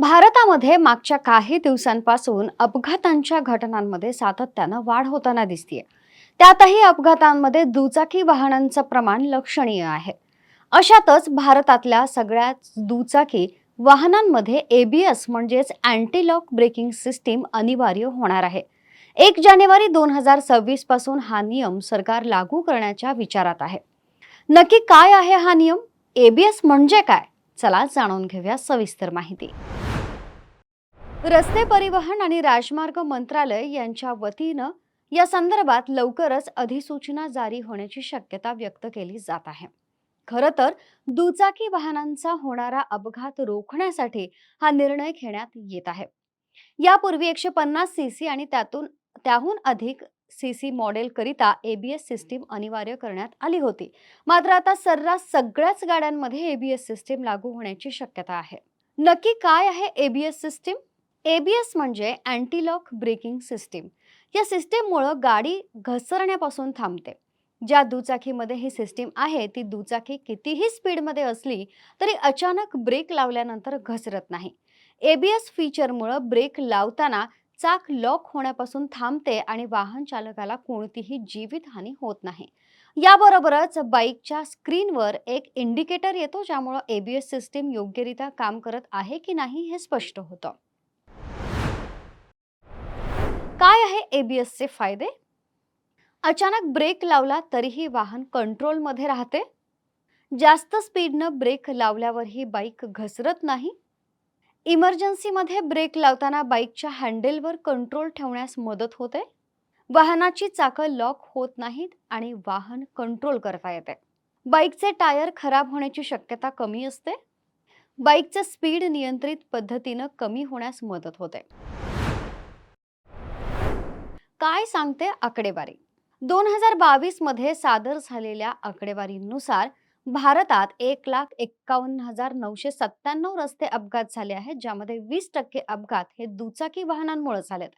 भारतामध्ये मागच्या काही दिवसांपासून अपघातांच्या घटनांमध्ये सातत्यानं वाढ होताना दिसतीये. त्यातही अपघातांमध्ये दुचाकी वाहनांचं प्रमाण लक्षणीय आहे. अशातच भारतातल्या सगळ्याच दुचाकी वाहनांमध्ये एबीएस म्हणजेच अँटी लॉक ब्रेकिंग सिस्टीम अनिवार्य होणार आहे. एक जानेवारी दोन हजार सव्वीसपासून हा नियम सरकार लागू करण्याच्या विचारात आहे. नक्की काय आहे हा नियम? एबीएस म्हणजे काय? चला जाणून घेऊया सविस्तर माहिती. रस्ते परिवहन आणि राजमार्ग मंत्रालय यांच्या वतीनं या संदर्भात लवकरच अधिसूचना जारी होण्याची शक्यता व्यक्त केली जात आहे. खरं तर दुचाकी वाहनांचा होणारा अपघात रोखण्यासाठी हा निर्णय घेण्यात येत आहे. यापूर्वी एकशे पन्नास सी सी आणि त्यातून त्याहून अधिक सी सी मॉडेल करिता एबीएस सिस्टीम अनिवार्य करण्यात आली होती. मात्र आता सर्रास सगळ्याच गाड्यांमध्ये एबीएस सिस्टीम लागू होण्याची शक्यता आहे. नक्की काय आहे एबीएस सिस्टीम? एबीएस म्हणजे अँटीलॉक ब्रेकिंग सिस्टीम या सिस्टीममुळं गाडी घसरण्यापासून थांबते. ज्या दुचाकीमध्ये ही सिस्टीम आहे ती दुचाकी कितीही स्पीडमध्ये असली तरी अचानक ब्रेक लावल्यानंतर घसरत नाही. एबीएस फीचरमुळं ब्रेक लावताना चाक लॉक होण्यापासून थांबते आणि वाहन चालकाला कोणतीही जीवितहानी होत नाही. याबरोबरच बाईकच्या स्क्रीनवर एक इंडिकेटर येतो ज्यामुळं एबीएस सिस्टीम योग्यरित्या काम करत आहे की नाही हे स्पष्ट होतं. एबीएसचे फायदे? अचानक ब्रेक लावला तरीही वाहन कंट्रोलमध्ये राहते. जास्त स्पीडनं ब्रेक लावल्यावरही बाईक घसरत नाही. इमर्जन्सीमध्ये ब्रेक लावताना बाईकच्या हँडलवर कंट्रोल ठेवण्यास मदत होते. वाहनाची चाकं लॉक होत नाहीत आणि वाहन कंट्रोल करता येते. बाईकचे टायर खराब होण्याची शक्यता कमी असते. बाईकचं स्पीड नियंत्रित पद्धतीनं कमी होण्यास मदत होते. काय सांगते आकडेवारी? दोन हजार बावीसमध्ये सादर झालेल्या आकडेवारीनुसार भारतात एक लाख एक्कावन्न हजार नऊशे सत्त्याण्णव रस्ते अपघात झाले आहेत ज्यामध्ये वीस टक्के अपघात हे दुचाकी वाहनांमुळे झालेत.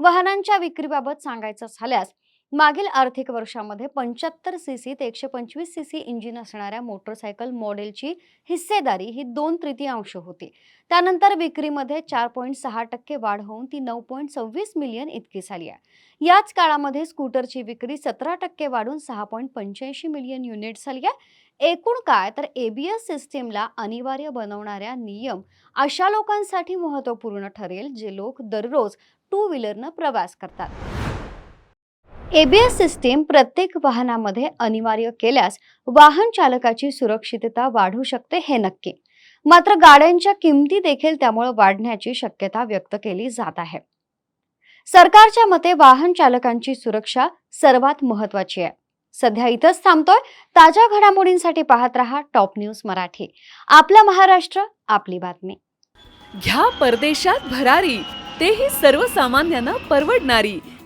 वाहनांच्या विक्रीबाबत सांगायचं झाल्यास मागील आर्थिक वर्षामध्ये पंच्याहत्तर सी सी ते एकशे पंचवीस सी सी इंजिन असणाऱ्या मोटरसायकल मॉडेलची हिस्सेदारी ही दोन तृतीयांश होती. त्यानंतर विक्रीमध्ये चार पॉईंट सहा टक्के वाढ होऊन ती नऊ पॉईंट सव्वीस मिलियन इतकी झाली आहे. याच काळामध्ये स्कूटरची विक्री सतरा टक्के वाढून सहा पॉईंट पंच्याऐंशी मिलियन युनिट झाली आहे. एकूण काय तर एबीएस सिस्टीमला अनिवार्य बनवणाऱ्या नियम अशा लोकांसाठी महत्त्वपूर्ण ठरेल जे लोक दररोज टू व्हीलरनं प्रवास करतात. एबीएस सिस्टीम प्रत्येक वाहनामध्ये अनिवार्य केल्यास वाहन चालकाची सुरक्षितता वाढू शकते हे नक्की. मात्र गाड्यांच्या किमती देखील त्यामुळे वाढण्याची शक्यता व्यक्त केली जात आहे. सरकारच्या मते वाहन चालकांची सुरक्षा सर्वात महत्वाची आहे. सध्या इथंच थांबतोय. ताज्या घडामोडींसाठी पाहत रहा टॉप न्यूज मराठी. आपला महाराष्ट्र आपली बातमी. घ्या परदेशात भरारी. तेही सर्वसामान्यांना परवडणारी.